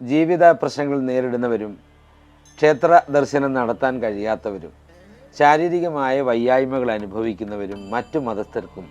ജീവിത പ്രശ്നങ്ങൾ നേരിടുന്നവരും ക്ഷേത്ര ദർശനം നടത്താൻ കഴിയാത്തവരും ശാരീരികമായ വയ്യായ്മകൾ അനുഭവിക്കുന്നവരും മറ്റു മതസ്ഥർക്കും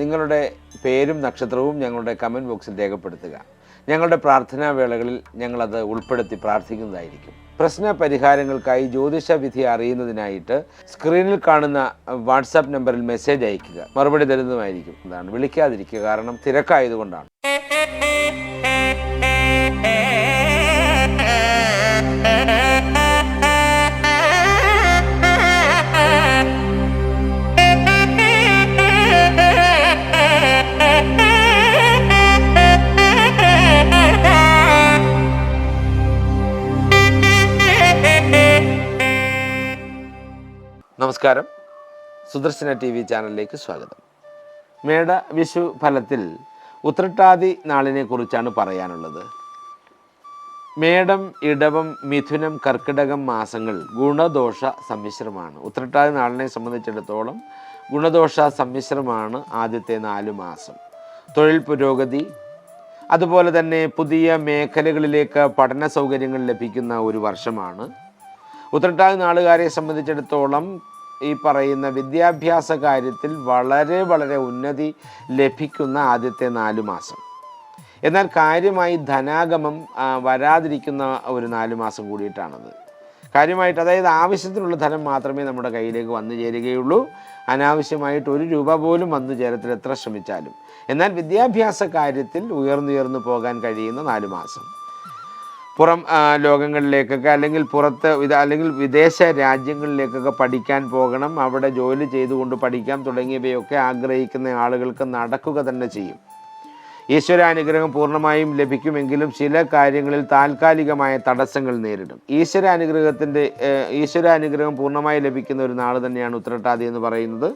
നിങ്ങളുടെ പേരും നക്ഷത്രവും ഞങ്ങളുടെ കമന്റ് ബോക്സിൽ രേഖപ്പെടുത്തുക. ഞങ്ങളുടെ പ്രാർത്ഥനാ വേളകളിൽ ഞങ്ങളത് ഉൾപ്പെടുത്തി പ്രാർത്ഥിക്കുന്നതായിരിക്കും. പ്രശ്ന പരിഹാരങ്ങൾക്കായി ജ്യോതിഷ വിധി അറിയുന്നതിനായിട്ട് സ്ക്രീനിൽ കാണുന്ന വാട്സാപ്പ് നമ്പറിൽ മെസ്സേജ് അയക്കുക മറുപടി തരുന്നതുമായിരിക്കും. എന്താണ് വിളിക്കാതിരിക്കുക കാരണം തിരക്കായതുകൊണ്ടാണ്. നമസ്കാരം. സുദർശന ടി വി ചാനലിലേക്ക് സ്വാഗതം. മേട വിഷു ഫലത്തിൽ ഉത്രട്ടാതി നാളിനെ കുറിച്ചാണ് പറയാനുള്ളത്. മേടം ഇടവം മിഥുനം കർക്കിടകം മാസങ്ങൾ ഗുണദോഷ സമ്മിശ്രമാണ്. ഉത്രട്ടാതി നാളിനെ സംബന്ധിച്ചിടത്തോളം ഗുണദോഷ സമ്മിശ്രമാണ് ആദ്യത്തെ നാല് മാസം. തൊഴിൽ പുരോഗതി അതുപോലെ തന്നെ പുതിയ മേഖലകളിലേക്ക് പഠന സൗകര്യങ്ങൾ ലഭിക്കുന്ന ഒരു വർഷമാണ്. ഉത്രട്ടാതി നാളുകാരെ സംബന്ധിച്ചിടത്തോളം ഈ പറയുന്ന വിദ്യാഭ്യാസ കാര്യത്തിൽ വളരെ വളരെ ഉന്നതി ലഭിക്കുന്ന ആദ്യത്തെ നാല് മാസം. എന്നാൽ കാര്യമായി ധനാഗമം വരാതിരിക്കുന്ന ഒരു നാല് മാസം കൂടിയിട്ടാണത്. കാര്യമായിട്ട് അതായത് ആവശ്യത്തിനുള്ള ധനം മാത്രമേ നമ്മുടെ കയ്യിലേക്ക് വന്നു ചേരുകയുള്ളൂ. അനാവശ്യമായിട്ട് ഒരു രൂപ പോലും വന്നു ചേരത്തിൽ എത്ര ശ്രമിച്ചാലും. എന്നാൽ വിദ്യാഭ്യാസ കാര്യത്തിൽ ഉയർന്നുയർന്നു പോകാൻ കഴിയുന്ന നാല് മാസം. പുറം ലോകങ്ങളിലേക്കൊക്കെ അല്ലെങ്കിൽ പുറത്ത് അല്ലെങ്കിൽ വിദേശ രാജ്യങ്ങളിലേക്കൊക്കെ പഠിക്കാൻ പോകണം. അവിടെ ജോലി ചെയ്തുകൊണ്ട് പഠിക്കാം തുടങ്ങിയവയൊക്കെ ആഗ്രഹിക്കുന്ന ആളുകൾക്ക് നടക്കുക തന്നെ ചെയ്യും. ഈശ്വരാനുഗ്രഹം പൂർണമായും ലഭിക്കുമെങ്കിലും ചില കാര്യങ്ങളിൽ താൽക്കാലികമായ തടസ്സങ്ങൾ നേരിടും. ഈശ്വരാനുഗ്രഹത്തിന്റെ ഈശ്വരാനുഗ്രഹം പൂർണമായി ലഭിക്കുന്ന ഒരു നാൾ തന്നെയാണ് ഉത്രട്ടാതി എന്ന് പറയുന്നത്.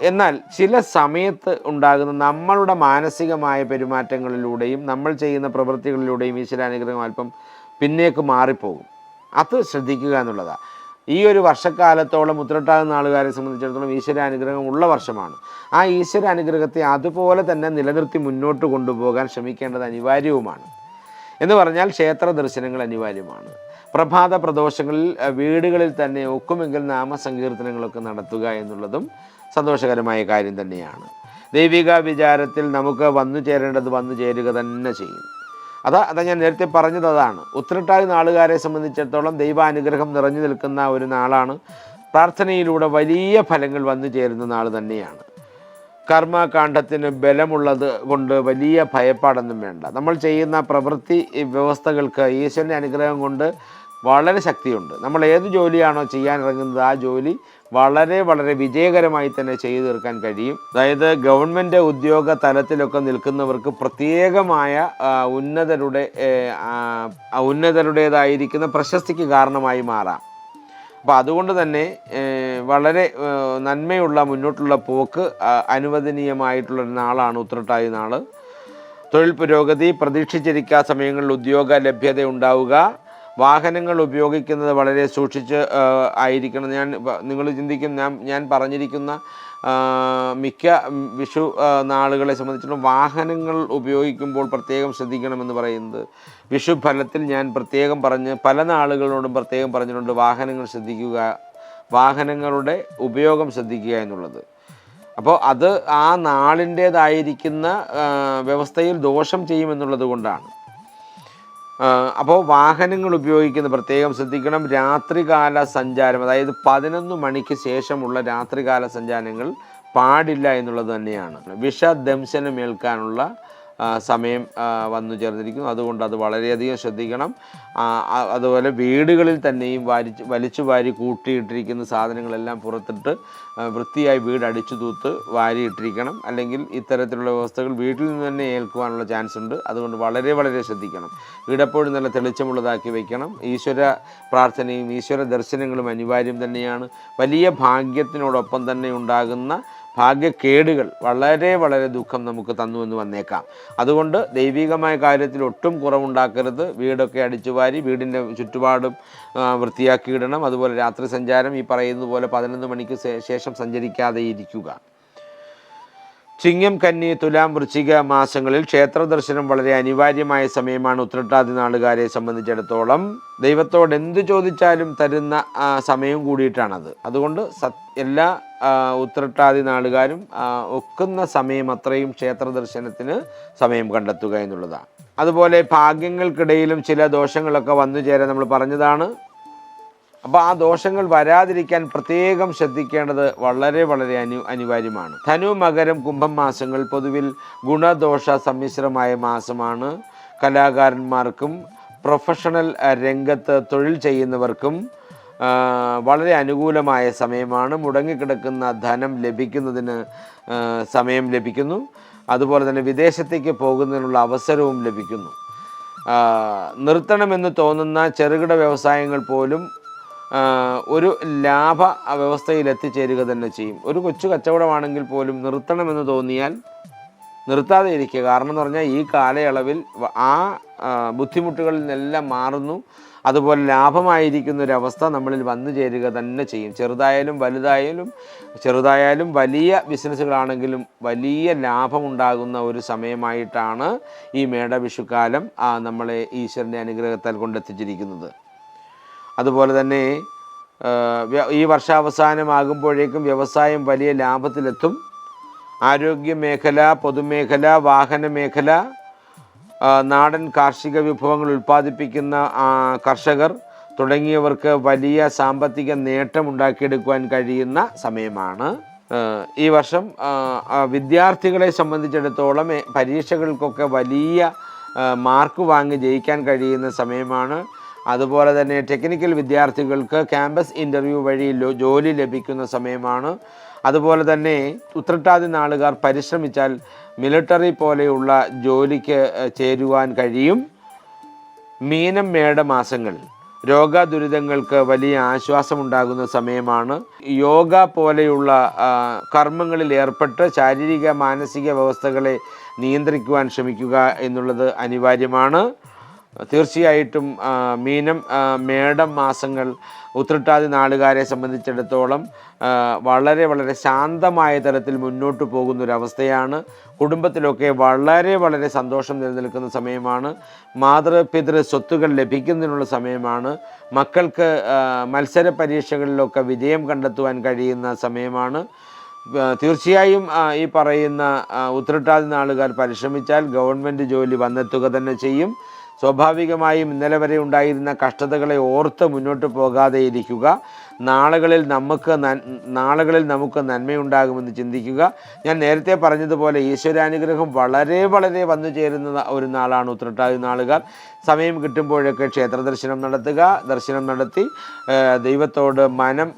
എന്നാൽ ചില സമയത്ത് ഉണ്ടാകുന്ന നമ്മളുടെ മാനസികമായ പെരുമാറ്റങ്ങളിലൂടെയും നമ്മൾ ചെയ്യുന്ന പ്രവൃത്തികളിലൂടെയും ഈശ്വരാനുഗ്രഹം അല്പം പിന്നേക്ക് മാറിപ്പോകും. അത് ശ്രദ്ധിക്കുക എന്നുള്ളതാണ് ഈ ഒരു വർഷക്കാലത്തോളം ഉത്രട്ടാതി ആളുകാരെ സംബന്ധിച്ചിടത്തോളം ഈശ്വരാനുഗ്രഹം ഉള്ള വർഷമാണ്. ആ ഈശ്വരാനുഗ്രഹത്തെ അതുപോലെ തന്നെ നിലനിർത്തി മുന്നോട്ട് കൊണ്ടുപോകാൻ ശ്രമിക്കേണ്ടത് അനിവാര്യവുമാണ്. എന്ന് പറഞ്ഞാൽ ക്ഷേത്ര ദർശനങ്ങൾ അനിവാര്യമാണ്. പ്രഭാത പ്രദോഷങ്ങളിൽ വീടുകളിൽ തന്നെ ഒക്കുമെങ്കിൽ നാമസങ്കീർത്തനങ്ങളൊക്കെ നടത്തുക എന്നുള്ളതും സന്തോഷകരമായ കാര്യം തന്നെയാണ്. ദൈവിക വിചാരത്തിൽ നമുക്ക് വന്നു ചേരേണ്ടത് വന്നു ചേരുക തന്നെ ചെയ്യും. അതാ അതാ ഞാൻ നേരത്തെ പറഞ്ഞത് അതാണ്. ഉത്രട്ടാതി നാളുകാരെ സംബന്ധിച്ചിടത്തോളം ദൈവാനുഗ്രഹം നിറഞ്ഞു നിൽക്കുന്ന ഒരു നാളാണ്. പ്രാർത്ഥനയിലൂടെ വലിയ ഫലങ്ങൾ വന്നു ചേരുന്ന നാൾ തന്നെയാണ്. കർമ്മകാണ്ഡത്തിന് ബലമുള്ളത് കൊണ്ട് വലിയ ഭയപ്പാടൊന്നും വേണ്ട. നമ്മൾ ചെയ്യുന്ന പ്രവൃത്തി വ്യവസ്ഥകൾക്ക് ഈശ്വരന്റെ അനുഗ്രഹം കൊണ്ട് വളരെ ശക്തിയുണ്ട്. നമ്മൾ ഏത് ജോലിയാണോ ചെയ്യാൻ ഇറങ്ങുന്നത് ആ ജോലി വളരെ വളരെ വിജയകരമായി തന്നെ ചെയ്തു തീർക്കാൻ കഴിയും. അതായത് ഗവൺമെന്റ് ഉദ്യോഗ തലത്തിലൊക്കെ നിൽക്കുന്നവർക്ക് പ്രത്യേകമായ ഉന്നതരുടെ ഉന്നതരുടേതായിരിക്കുന്ന പ്രശസ്തിക്ക് കാരണമായി മാറാം. അപ്പോൾ അതുകൊണ്ട് തന്നെ വളരെ നന്മയുള്ള മുന്നോട്ടുള്ള പോക്ക് അനുവദനീയമായിട്ടുള്ള നാളാണ് ഉത്രട്ടായി നാൾ. തൊഴിൽ പുരോഗതി പ്രതീക്ഷിച്ചിരിക്കാ സമയങ്ങളിൽ ഉദ്യോഗ ലഭ്യത ഉണ്ടാവുക. വാഹനങ്ങൾ ഉപയോഗിക്കുന്നത് വളരെ സൂക്ഷിച്ച് ആയിരിക്കണം. ഞാൻ നിങ്ങൾ ചിന്തിക്കും ഞാൻ ഞാൻ പറഞ്ഞിരിക്കുന്ന മിക്ക വിഷു നാളുകളെ സംബന്ധിച്ചിടത്തോളം വാഹനങ്ങൾ ഉപയോഗിക്കുമ്പോൾ പ്രത്യേകം ശ്രദ്ധിക്കണമെന്ന് പറയുന്നത് വിഷു ഫലത്തിൽ ഞാൻ പ്രത്യേകം പറഞ്ഞ് പല നാളുകളോടും പ്രത്യേകം പറഞ്ഞിട്ടുണ്ട് വാഹനങ്ങൾ ശ്രദ്ധിക്കുക വാഹനങ്ങളുടെ ഉപയോഗം ശ്രദ്ധിക്കുക എന്നുള്ളത്. അപ്പോൾ അത് ആ നാളിന്റേതായിരിക്കുന്ന വ്യവസ്ഥയിൽ ദോഷം ചെയ്യുമെന്നുള്ളത് കൊണ്ടാണ്. അപ്പോൾ വാഹനങ്ങൾ ഉപയോഗിക്കുന്ന പ്രത്യേകം ശ്രദ്ധിക്കണം. രാത്രികാല സഞ്ചാരം അതായത് പതിനൊന്ന് മണിക്ക് ശേഷമുള്ള രാത്രികാല സഞ്ചാരങ്ങൾ പാടില്ല എന്നുള്ളത് തന്നെയാണ്. വിഷദംശനം ഏൽക്കാനുള്ള ആ, സമയം വന്നു ചേർന്നിരിക്കുന്നു. അതുകൊണ്ട് അത് വളരെയധികം ശ്രദ്ധിക്കണം. അതുപോലെ വീടുകളിൽ തന്നെയും വാരി വലിച്ചു വാരി കൂട്ടിയിട്ടിരിക്കുന്ന സാധനങ്ങളെല്ലാം പുറത്തിട്ട് വൃത്തിയായി വീട് അടിച്ചു തൂത്ത് വാരിയിട്ടിരിക്കണം. അല്ലെങ്കിൽ ഇത്തരത്തിലുള്ള വ്യവസ്ഥകൾ വീട്ടിൽ നിന്ന് തന്നെ ഏൽക്കുവാനുള്ള ചാൻസ് ഉണ്ട്. അതുകൊണ്ട് വളരെ വളരെ ശ്രദ്ധിക്കണം. വീടെപ്പോഴും നല്ല തെളിച്ചമുള്ളതാക്കി വയ്ക്കണം ഈശ്വര പ്രാർത്ഥനയും ഈശ്വര ദർശനങ്ങളും അനിവാര്യം തന്നെയാണ്. വലിയ ഭാഗ്യത്തിനോടൊപ്പം തന്നെ ഉണ്ടാകുന്ന ഭാഗ്യക്കേടുകൾ വളരെ വളരെ ദുഃഖം നമുക്ക് തന്നു എന്ന് വന്നേക്കാം. അതുകൊണ്ട് ദൈവികമായ കാര്യത്തിൽ ഒട്ടും കുറവുണ്ടാക്കരുത്. വീടൊക്കെ അടിച്ചുവാരി വീടിന്റെ ചുറ്റുപാടും വൃത്തിയാക്കി ഇടണം. അതുപോലെ രാത്രി സഞ്ചാരം ഈ പറയുന്നത് പോലെ പതിനൊന്ന് മണിക്ക് ശേഷം സഞ്ചരിക്കാതെ ഇരിക്കുക. ചിങ്ങം കന്നി തുലാം വൃശ്ചിക മാസങ്ങളിൽ ക്ഷേത്ര ദർശനം വളരെ അനിവാര്യമായ സമയമാണ് ഉത്രട്ടാതി നാളുകാരെ സംബന്ധിച്ചിടത്തോളം. ദൈവത്തോട് എന്ത് ചോദിച്ചാലും തരുന്ന സമയം കൂടിയിട്ടാണത്. അതുകൊണ്ട് എല്ലാ ഉത്രട്ടാതി നാളുകാരും ഒക്കുന്ന സമയം അത്രയും ക്ഷേത്ര ദർശനത്തിന് സമയം കണ്ടെത്തുക എന്നുള്ളതാണ്. അതുപോലെ ഭാഗ്യങ്ങൾക്കിടയിലും ചില ദോഷങ്ങളൊക്കെ വന്നു ചേരാൻ നമ്മൾ പറഞ്ഞതാണ്. അപ്പോൾ ആ ദോഷങ്ങൾ വരാതിരിക്കാൻ പ്രത്യേകം ശ്രദ്ധിക്കേണ്ടത് വളരെ വളരെ അനു അനിവാര്യമാണ്. ധനു മകരം കുംഭം മാസങ്ങൾ പൊതുവിൽ ഗുണദോഷ സമ്മിശ്രമായ മാസമാണ്. കലാകാരന്മാർക്കും പ്രൊഫഷണൽ രംഗത്ത് തൊഴിൽ ചെയ്യുന്നവർക്കും വളരെ അനുകൂലമായ സമയമാണ്. മുടങ്ങിക്കിടക്കുന്ന ധനം ലഭിക്കുന്നതിന് സമയം ലഭിക്കുന്നു. അതുപോലെ തന്നെ വിദേശത്തേക്ക് പോകുന്നതിനുള്ള അവസരവും ലഭിക്കുന്നു. നിർത്തണമെന്ന് തോന്നുന്ന ചെറുകിട വ്യവസായങ്ങൾ പോലും ഒരു ലാഭ വ്യവസ്ഥയിൽ എത്തിച്ചേരുക തന്നെ ചെയ്യും. ഒരു കൊച്ചു കച്ചവടമാണെങ്കിൽ പോലും നിർത്തണമെന്ന് തോന്നിയാൽ നിർത്താതെ ഇരിക്കുക. കാരണം എന്ന് പറഞ്ഞാൽ ഈ കാലയളവിൽ ആ ബുദ്ധിമുട്ടുകളിൽ നിന്നെല്ലാം മാറുന്നു. അതുപോലെ ലാഭമായിരിക്കുന്ന ഒരു അവസ്ഥ നമ്മളിൽ വന്നു ചേരുക തന്നെ ചെയ്യും. ചെറുതായാലും വലുതായാലും ചെറുതായാലും വലിയ ബിസിനസ്സുകളാണെങ്കിലും വലിയ ലാഭമുണ്ടാകുന്ന ഒരു സമയമായിട്ടാണ് ഈ മേടവിഷുക്കാലം നമ്മളെ ഈശ്വരന്റെ അനുഗ്രഹത്താൽ കൊണ്ടെത്തിച്ചിരിക്കുന്നത്. അതുപോലെ തന്നെ ഈ വർഷാവസാനമാകുമ്പോഴേക്കും വ്യവസായം വലിയ ലാഭത്തിലെത്തും. ആരോഗ്യ മേഖല പൊതുമേഖല വാഹന മേഖല നാടൻ കാർഷിക വിഭവങ്ങൾ ഉൽപ്പാദിപ്പിക്കുന്ന കർഷകർ തുടങ്ങിയവർക്ക് വലിയ സാമ്പത്തിക നേട്ടം ഉണ്ടാക്കിയെടുക്കുവാൻ കഴിയുന്ന സമയമാണ്. ഈ വർഷം വിദ്യാർത്ഥികളെ സംബന്ധിച്ചിടത്തോളം പരീക്ഷകൾക്കൊക്കെ വലിയ മാർക്ക് വാങ്ങി ജയിക്കാൻ കഴിയുന്ന സമയമാണ്. അതുപോലെ തന്നെ ടെക്നിക്കൽ വിദ്യാർത്ഥികൾക്ക് ക്യാമ്പസ് ഇന്റർവ്യൂ വഴി ജോലി ലഭിക്കുന്ന സമയമാണ്. അതുപോലെ തന്നെ ഉത്രട്ടാതി നാളുകാർ പരിശ്രമിച്ചാൽ മിലിട്ടറി പോലെയുള്ള ജോലിക്ക് ചേരുവാൻ കഴിയും. മീനം മേട മാസങ്ങൾ. രോഗ ദുരിതങ്ങൾക്ക് വലിയ ആശ്വാസമുണ്ടാകുന്ന സമയമാണ്. യോഗ പോലെയുള്ള കർമ്മങ്ങളിൽ ഏർപ്പെട്ട് ശാരീരിക മാനസിക വ്യവസ്ഥകളെ നിയന്ത്രിക്കുവാൻ ശ്രമിക്കുക എന്നുള്ളത് അനിവാര്യമാണ്. തീർച്ചയായിട്ടും മീനം മേടം മാസങ്ങൾ ഉത്രട്ടാതി നാളുകാരെ സംബന്ധിച്ചിടത്തോളം വളരെ വളരെ ശാന്തമായ തരത്തിൽ മുന്നോട്ട് പോകുന്നൊരവസ്ഥയാണ്. കുടുംബത്തിലൊക്കെ വളരെ വളരെ സന്തോഷം നിലനിൽക്കുന്ന സമയമാണ്. മാതൃപിതൃ സ്വത്തുകൾ ലഭിക്കുന്നതിനുള്ള സമയമാണ്. മക്കൾക്ക് മത്സര പരീക്ഷകളിലൊക്കെ വിജയം കണ്ടെത്തുവാൻ കഴിയുന്ന സമയമാണ്. തീർച്ചയായും ഈ പറയുന്ന ഉത്രട്ടാതി നാളുകാർ പരിശ്രമിച്ചാൽ ഗവൺമെന്റ് ജോലി വന്നെത്തുക തന്നെ ചെയ്യും. സ്വാഭാവികമായും ഇന്നലെ വരെ ഉണ്ടായിരുന്ന കഷ്ടതകളെ ഓർത്ത് മുന്നോട്ട് പോകാതെ ഇരിക്കുക. നാളുകളിൽ നമുക്ക് നാളുകളിൽ നമുക്ക് നന്മയുണ്ടാകുമെന്ന് ചിന്തിക്കുക. ഞാൻ നേരത്തെ പറഞ്ഞതുപോലെ ഈശ്വരാനുഗ്രഹം വളരെ വളരെ വന്നു ചേരുന്ന ഒരു നാളാണ് ഉത്രട്ടാതി നാളുകാർ. സമയം കിട്ടുമ്പോഴൊക്കെ ക്ഷേത്ര ദർശനം നടത്തുക ദർശനം നടത്തി ദൈവത്തോട് മനം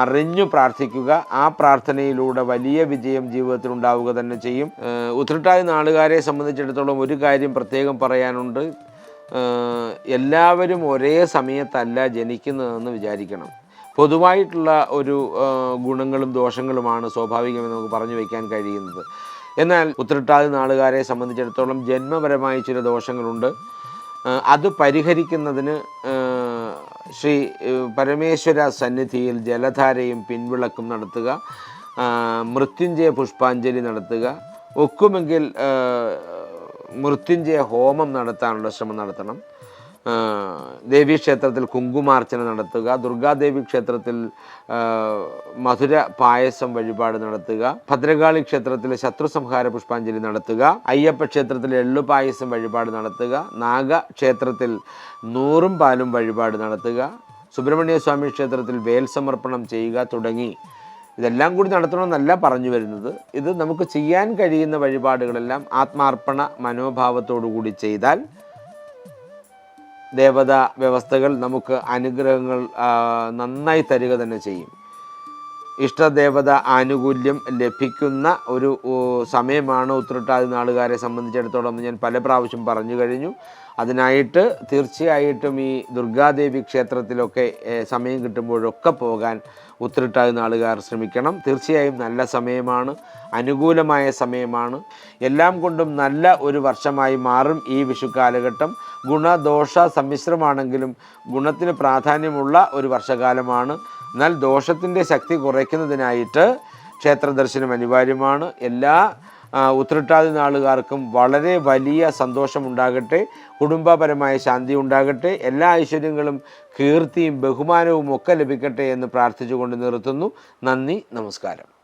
അറിഞ്ഞു പ്രാർത്ഥിക്കുക. ആ പ്രാർത്ഥനയിലൂടെ വലിയ വിജയം ജീവിതത്തിൽ ഉണ്ടാവുക തന്നെ ചെയ്യും. ഉത്രട്ടാതി നാളുകാരെ സംബന്ധിച്ചിടത്തോളം ഒരു കാര്യം പ്രത്യേകം പറയാനുണ്ട്. എല്ലാവരും ഒരേ സമയത്തല്ല ജനിക്കുന്നതെന്ന് വിചാരിക്കണം. പൊതുവായിട്ടുള്ള ഒരു ഗുണങ്ങളും ദോഷങ്ങളുമാണ് സ്വാഭാവികമെന്ന് നമുക്ക് പറഞ്ഞു വയ്ക്കാൻ കഴിയുന്നത്. എന്നാൽ ഉത്രട്ടാതി നാളുകാരെ സംബന്ധിച്ചിടത്തോളം ജന്മപരമായ ചില ദോഷങ്ങളുണ്ട്. അത് പരിഹരിക്കുന്നതിന് ശ്രീ പരമേശ്വര സന്നിധിയിൽ ജലധാരയും പിൻവിളക്കും നടത്തുക. മൃത്യുഞ്ജയ പുഷ്പാഞ്ജലി നടത്തുക. ഒക്കുമെങ്കിൽ മൃത്യുഞ്ജയ ഹോമം നടത്താനുള്ള ശ്രമം നടത്തണം. ദേവീക്ഷേത്രത്തിൽ കുങ്കുമാർച്ചന നടത്തുക. ദുർഗാദേവി ക്ഷേത്രത്തിൽ മധുര പായസം വഴിപാട് നടത്തുക. ഭദ്രകാളി ക്ഷേത്രത്തിൽ ശത്രുസംഹാര പുഷ്പാഞ്ജലി നടത്തുക. അയ്യപ്പ ക്ഷേത്രത്തിൽ എള്ളു പായസം വഴിപാട് നടത്തുക. നാഗ ക്ഷേത്രത്തിൽ നൂറും പാലും വഴിപാട് നടത്തുക. സുബ്രഹ്മണ്യ സ്വാമി ക്ഷേത്രത്തിൽ വേൽ സമർപ്പണം ചെയ്യുക തുടങ്ങി. ഇതെല്ലാം കൂടി നടത്തണമെന്നല്ല പറഞ്ഞു വരുന്നത്. ഇത് നമുക്ക് ചെയ്യാൻ കഴിയുന്ന വഴിപാടുകളെല്ലാം ആത്മാർപ്പണ മനോഭാവത്തോടു കൂടി ചെയ്താൽ ദേവതാ വ്യവസ്ഥകൾ നമുക്ക് അനുഗ്രഹങ്ങൾ നന്നായി തരിക തന്നെ ചെയ്യും. ഇഷ്ടദേവത ആനുകൂല്യം ലഭിക്കുന്ന ഒരു സമയമാണ് ഉത്രട്ടാതി നാളുകാരെ സംബന്ധിച്ചിടത്തോളം ഞാൻ പല പ്രാവശ്യം പറഞ്ഞു കഴിഞ്ഞു. അതിനായിട്ട് തീർച്ചയായിട്ടും ഈ ദുർഗാദേവി ക്ഷേത്രത്തിലൊക്കെ സമയം കിട്ടുമ്പോഴൊക്കെ പോകാൻ ഉത്തരട്ടാകുന്ന നാളുകാർ ശ്രമിക്കണം. തീർച്ചയായും നല്ല സമയമാണ് അനുകൂലമായ സമയമാണ്. എല്ലാം കൊണ്ടും നല്ല ഒരു വർഷമായി മാറും ഈ വിഷു കാലഘട്ടം ഗുണദോഷ സമ്മിശ്രമാണെങ്കിലും ഗുണത്തിന് പ്രാധാന്യമുള്ള ഒരു വർഷകാലമാണ്. എന്നാൽ ദോഷത്തിന്റെ ശക്തി കുറയ്ക്കുന്നതിനായിട്ട് ക്ഷേത്ര ദർശനം അനിവാര്യമാണ്. എല്ലാ ഉത്രട്ടാതി നാളുകാർക്കും വളരെ വലിയ സന്തോഷമുണ്ടാകട്ടെ കുടുംബപരമായ ശാന്തി ഉണ്ടാകട്ടെ എല്ലാ ഐശ്വര്യങ്ങളും കീർത്തിയും ബഹുമാനവും ഒക്കെ ലഭിക്കട്ടെ എന്ന് പ്രാർത്ഥിച്ചുകൊണ്ട് നിർത്തുന്നു. നന്ദി നമസ്കാരം.